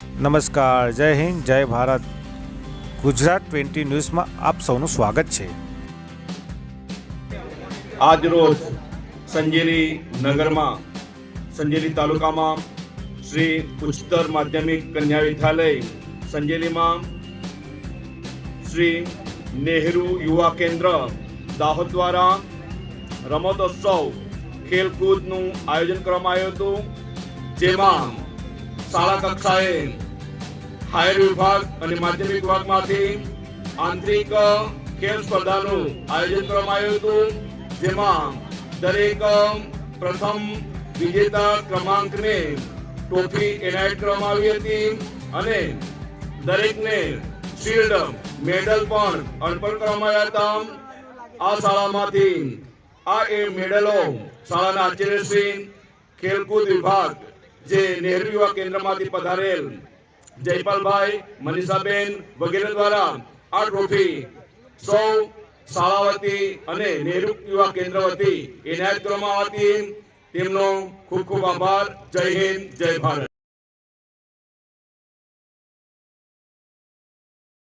નમસ્કાર, જય હિન્દ, જય ભારત. ગુજરાત ટ્વેન્ટી ન્યૂઝમાં આપ સૌનું સ્વાગત છે. આજરોજ સંજેલી નગરમાં સંજેલી તાલુકામાં શ્રી ઉચ્ચતર માધ્યમિક કન્યા વિદ્યાલય સંજેલીમાં શ્રી નેહરુ યુવા કેન્દ્ર દાહોદ દ્વારા રમતોત્સવ, ખેલકૂદનું આયોજન કરવામાં આવ્યું હતું. જેમાં શાળા કક્ષાએ હાયર વિભાગ અને માધ્યમિક વિભાગમાંથી આંતરિક ખેલ સ્પર્ધાનું આયોજન કરવામાં આવ્યું હતું, જેમાં દરેક પ્રથમ વિજેતા ક્રમાંકને ટ્રોફી એનાયત કરવામાં આવી હતી અને દરેકને શિલ્ડ મેડલ પણ અર્પણ કરવામાં આવ્યા હતા. આ શાળામાંથી આ એ મેડલો શાળાના આચાર્યશ્રી ખેલકૂદ વિભાગ જે નહેરુ યુવા કેન્દ્રમાંથી પધારેલ જયપાલભાઈ મનીષાબેન વગેરે દ્વારા આ ટ્રોફી સૌ શાળા વતી અને નહેરુ યુવા કેન્દ્ર વતી એનાયત કરવામાં આવતી. તેમનો ખૂબ ખૂબ આભાર. જય હિન્દ, જય ભારત.